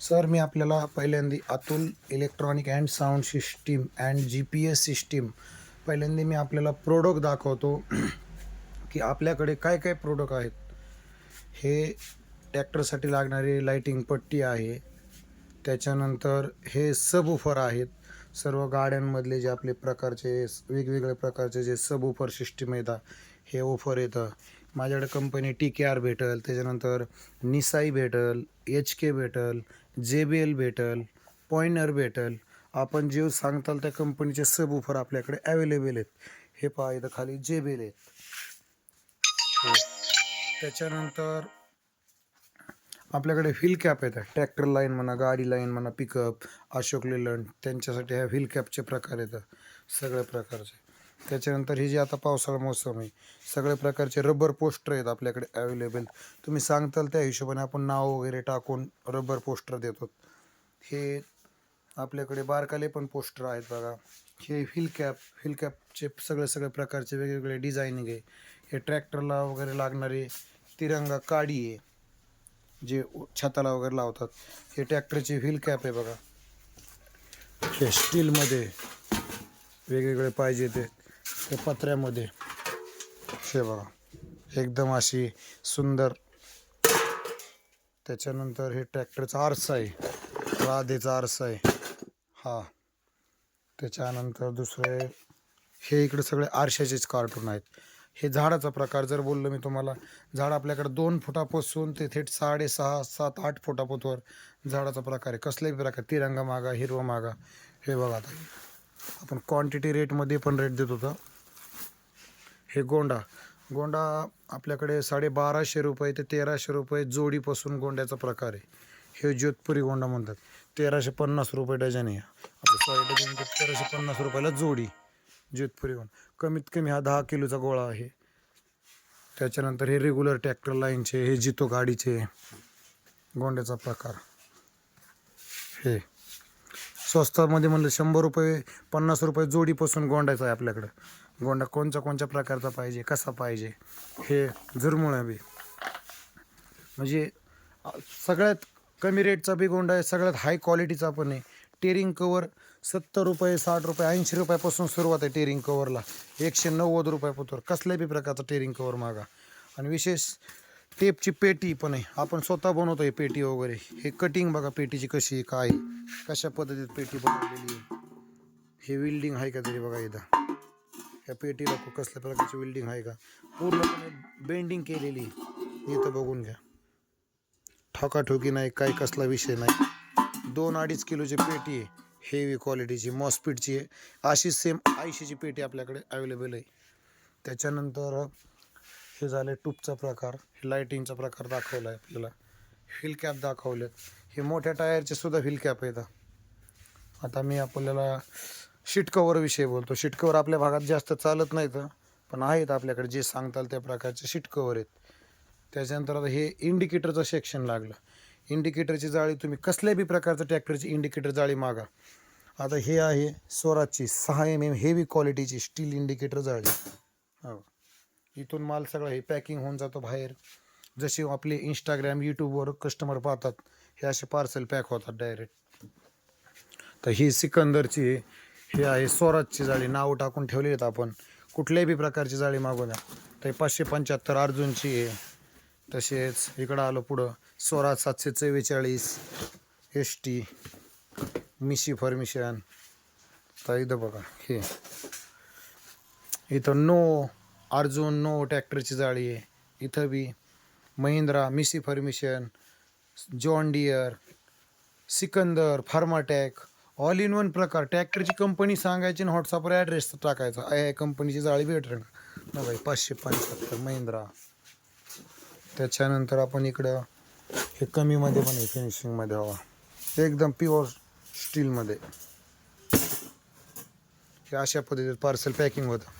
Sir मी आपल्याला पहिल्यांदा Atul electronic and sound system and G P S system पहिल्यांदा मी आपल्याला प्रोडक्ट दाखवतो की आपल्याकडे काय काय प्रोडक्ट आहेत. हे ट्रॅक्टरसाठी लागणारी लाईटिंग पट्टी आहे. त्याच्यानंतर हे सबवूफर आहेत. सर्व गाड्यांमधले जे आपले प्रकारचे वेगवेगळ्या प्रकारचे जे सबवूफर सिस्टीम येतात हे ऑफर येतं. माझ्याकडे कंपनी टी के आर भेटल त्याच्यानंतर निसाई भेटल एच के भेटल जे बी एल भेटल पॉइनर भेटल. आपण जे सांगताल त्या कंपनीचे सब सबवूफर आपल्याकडे अवेलेबल आहेत. हे पहा इथं खाली जे बी एल आहेत. हो. त्याच्यानंतर आपल्याकडे व्हील कॅप येतात. ट्रॅक्टर लाईन म्हणा गाडी लाईन म्हणा पिकअप अशोक लेलंड त्यांच्यासाठी ह्या व्हील कॅपचे प्रकार येतात. सगळ्या प्रकारचे. त्याच्यानंतर हे जे आता पावसाळा मोसम आहे सगळ्या प्रकारचे रबर पोस्टर आहेत आपल्याकडे अवेलेबल तुम्ही सांगताल त्या हिशोबाने आपण नाव वगैरे टाकून रबर पोस्टर देतो. हे आपल्याकडे बारकाले पण पोस्टर आहेत बघा. हे व्हील कॅप हिल कॅपचे सगळे सगळे प्रकारचे वेगवेगळे डिझायनिंग आहे. हे ट्रॅक्टरला वगैरे लागणारे तिरंगा काडी आहे जे छताला वगैरे लावतात. हे ट्रॅक्टरचे व्हील कॅप आहे बघा. हे स्टीलमध्ये वेगवेगळे पाहिजे ते. हे पत्र्यामध्ये. हे बघा. एकदम अशी सुंदर. त्याच्यानंतर हे ट्रॅक्टरचा आरसा आहे. राधेचा आरसा आहे. हा. त्याच्यानंतर दुसरे हे इकडे सगळे आरशाचेच कार्टून आहेत. हे झाडाचा प्रकार जर बोललो मी तुम्हाला झाड आपल्याकडे दोन फुटापासून ते थेट साडेसहा सात आठ फुटापोतवर झाडाचा प्रकार आहे. कसल्याही प्रकार तिरंगा मागा हिरवा मागा. हे बघा आता. आपण क्वांटिटी रेटमध्ये पण रेट देत होता. हे गोंडा. गोंडा आपल्याकडे साडेबाराशे रुपये ते तेराशे रुपये जोडीपासून गोंड्याचा प्रकार आहे. हे जोधपुरी गोंडा म्हणतात. तेराशे पन्नास रुपये डझन आहे. आपलं सॉरी डझन तेराशे पन्नास रुपयाला जोडी जोधपुरी गोंडा. कमीत कमी हा दहा किलोचा गोळा आहे. त्याच्यानंतर हे रेग्युलर ट्रॅक्टर लाईनचे हे जितो गाडीचे गोंड्याचा प्रकार. हे. स्वस्तामध्ये म्हणलं शंभर रुपये पन्नास रुपये जोडीपासून गोंड्याचा आहे आपल्याकडं. गोंडा कोणत्या कोणत्या प्रकारचा पाहिजे कसा पाहिजे हे झुरमुळा बी. म्हणजे सगळ्यात कमी रेटचा बी गोंडा आहे सगळ्यात हाय क्वालिटीचा पण आहे. टेरिंग कवर सत्तर रुपये साठ रुपये ऐंशी रुपयापासून सुरुवात आहे टेरिंग कवरला एकशे नव्वद रुपयापासून कसल्याही बी प्रकारचा टेरिंग कवर मागा. आणि विशेष टेपची पेटी पण आहे. आपण स्वतः बनवतो हे पेटी वगैरे. हे कटिंग बघा पेटीची कशी आहे काय कशा पद्धतीत पेटी बनवलेली आहे. हे विल्डिंग आहे का तरी बघा इथं ह्या पेटीला कसल्या प्रकारची विल्डिंग आहे का. पूर्णपणे बेंडिंग केलेली आहे. इथं बघून घ्या. ठोकाठोकी नाही काही कसला विषय नाही. दोन अडीच किलोची पेटी आहे. हेवी क्वालिटीची मॉस्पीटची आहे. अशी सेम ऐंशीची पेटी आपल्याकडे अवेलेबल आहे. त्याच्यानंतर हे झाले टूपचा प्रकार. हे लायटिंगचा प्रकार दाखवला आहे आपल्याला. व्हील कॅप दाखवले हे मोठ्या टायरचे सुद्धा व्हील कॅप आहेत. आता मी आपल्याला शिटकवरविषयी बोलतो. शिटकवर आपल्या भागात जास्त चालत नाहीत पण आहेत आपल्याकडे जे सांगताल त्या प्रकारचे शिटकवर आहेत. त्याच्यानंतर आता हे इंडिकेटरचं सेक्शन लागलं. इंडिकेटरची जाळी तुम्ही कसल्याही बी प्रकारचं ट्रॅक्टरची इंडिकेटर जाळी मागा. आता हे आहे स्वराजची सहा एम एम हेवी क्वालिटीची स्टील इंडिकेटर जाळी. हो. इथून माल सगळा हे पॅकिंग होऊन जातो बाहेर. जसे आपले इंस्टाग्राम यूट्यूबवर कस्टमर पाहतात हे असे पार्सल पॅक होतात डायरेक्ट तर ही सिकंदरची हे आहे स्वराजची जाळी. नाव टाकून ठेवली आहेत आपण. कुठल्याही बी प्रकारची जाळी मागू द्या तर पाचशे पंच्याहत्तर अर्जुनची आहे. तसेच इकडं आलो पुढं. स्वराज सातशे चव्वेचाळीस एस टी मिशी फर्मिशन तर इथं बघा हे. इथं नो अर्जुन नो ट्रॅक्टरची जाळी आहे. इथं बी Mahindra Massey Ferguson John Deere Sikandar Farmtrac all in one प्रकार. ट्रॅक्टरची कंपनी सांगायची आणि व्हॉट्सअपवर ॲड्रेस टाकायचा. आहे कंपनीची जाळी भेटेल. ना भाई पाचशे पंच्याहत्तर महिंद्रा. त्याच्यानंतर आपण इकडं हे कमीमध्ये पण आहे फिनिशिंगमध्ये हवा. एकदम प्युअर स्टीलमध्ये हे अशा पद्धतीत पार्सल पॅकिंग होतं.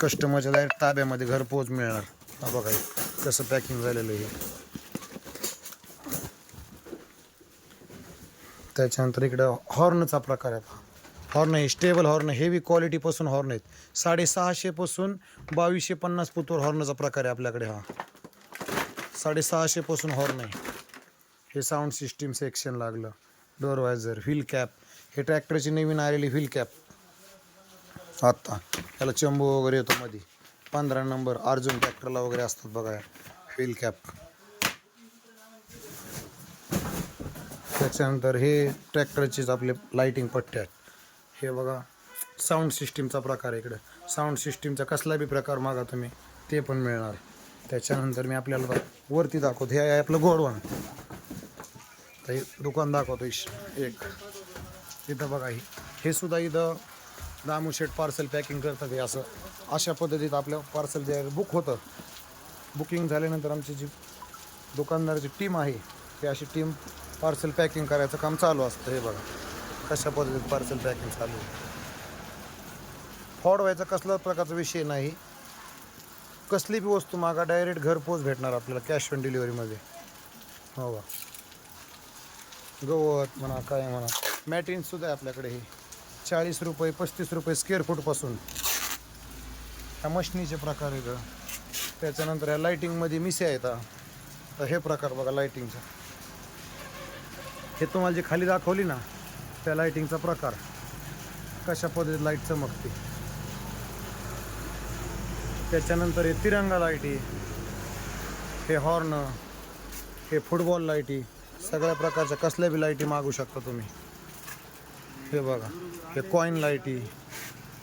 कस्टमरच्या डायरेक्ट ताब्यामध्ये घरपोच मिळणार. हा बघा कसं पॅकिंग झालेलं आहे. त्याच्यानंतर इकडं हॉर्नचा प्रकार आहे. हॉर्न आहे स्टेबल हॉर्न हेवी क्वालिटीपासून हॉर्न आहेत. साडेसहाशेपासून बावीसशे पन्नास फुटवर हॉर्नचा प्रकार आहे आपल्याकडे हा. साडेसहाशेपासून हॉर्न आहे. हे साऊंड सिस्टीम सेक्शन लागलं. डोअर वायझर व्हील कॅप हे ट्रॅक्टरची नवीन आलेली व्हील कॅप आत्ता. त्याला चंबू वगैरे येतो मध्ये पंधरा नंबर अर्जुन ट्रॅक्टरला वगैरे असतात बघा. व्हील कॅप त्याच्यानंतर हे ट्रॅक्टरचेच आपले लाईटिंग पट्टे आहेत. हे बघा साऊंड सिस्टीमचा प्रकार आहे इकडं. साऊंड सिस्टीमचा कसला बी प्रकार मागा तुम्ही ते पण मिळणार. त्याच्यानंतर मी आपल्याला वरती दाखवतो. हे आहे आपलं गोडवण तर हे दुकान दाखवतो इश एक. इथं बघा हे सुद्धा इथं दामू शेट पार्सल पॅकिंग करतात हे असं. अशा पद्धतीत आपलं पार्सल जे बुक होतं. बुकिंग झाल्यानंतर आमची जी दुकानदाराची टीम आहे ती अशी टीम पार्सल पॅकिंग करायचं काम चालू असतं. हे बघा कशा पद्धतीत पार्सल पॅकिंग चालू आहे. फॉड व्हायचा कसला प्रकारचा विषय नाही. कसली बी वस्तू मागा डायरेक्ट घरपोच भेटणार आपल्याला कॅश ऑन डिलिव्हरीमध्ये हो का गवत म्हणा काय म्हणा. मॅटिन सुद्धा आहे आपल्याकडे हे. चाळीस रुपये पस्तीस रुपये स्क्वेअर फूटपासून ह्या मशनीचे प्रकार आहेत. त्याच्यानंतर ह्या लाईटिंगमध्ये मिस्या येतात तर हे प्रकार बघा लाईटिंगचा हे तुम्हाला जे खाली दाखवली ना त्या लाईटिंगचा प्रकार. कशा पद्धतीत लाइट चमकते. त्याच्यानंतर हे तिरंगा लाईटी हे हॉर्न हे फुटबॉल लाईटी सगळ्या प्रकारच्या कसल्या बी लाईटी मागू शकता तुम्ही. हे बघा हे कॉईन लाईटी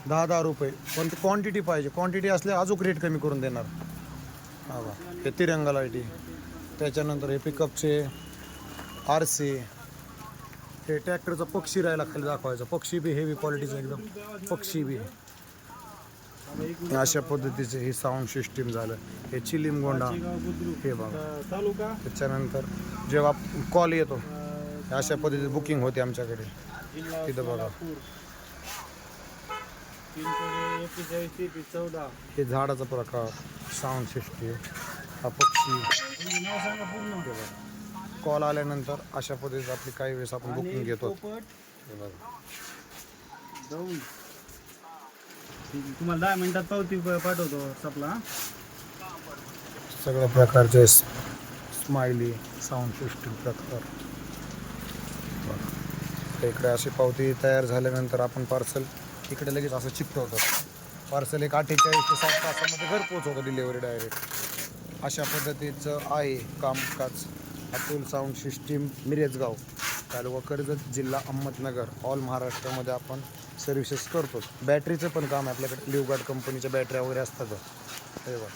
दहा दहा रुपये. पण क्वांटिटी पाहिजे. क्वांटिटी असले अजून रेट कमी करून देणार. हा बा हे तिरंगा लाईटी त्याच्यानंतर हे पिकअपचे आरसे हे ट्रॅक्टरचं पक्षी राहायला खाली दाखवायचं. पक्षी बी हेवी क्वालिटीचं एकदम. पक्षी बी. अशा पद्धतीचे हे साऊंड सिस्टीम झालं. हे चिलिम गोंडा. हे बघा. त्याच्यानंतर जेव्हा कॉल येतो अशा पद्धतीने बुकिंग होते आमच्याकडे. जिल्हा तिथं बघा. सोलापूर. पिनकोड एक्केचाळीस तेहतीस चौदा. हे झाडाचा प्रकार साऊंड सिस्टीम हा पक्षी. तुमचं नाव सांगा पूर्ण. कॉल आल्यानंतर अशा पद्धतीने आपली काही वेळेस आपण बुकिंग घेतो. पोपट हे बघा. जाऊन ठीक आहे. तुम्हाला दहा मिनिटात पावती प- पाठवतो सपला सगळ्या प्रकारचे स्माइली साऊंड सिस्टीम प्रकार. बघा. इकडे अशी पावती तयार झाल्यानंतर आपण पार्सल इकडे लगेच असं चिकटवतो पार्सल एक अठ्ठेचाळीस ते सात तासामध्ये घर पोहोचवतो डिलेवरी डायरेक्ट अशा पद्धतीचं आहे कामकाज. अतुल साऊंड सिस्टीम मिरेजगाव तालुका कर्जत जिल्हा अहमदनगर. ऑल महाराष्ट्रामध्ये आपण सर्व्हिसेस करतो बॅटरीचं पण काम आहे आपल्याकडे. लिवगार्ड कंपनीच्या बॅटऱ्या वगैरे असतात. हे बघ.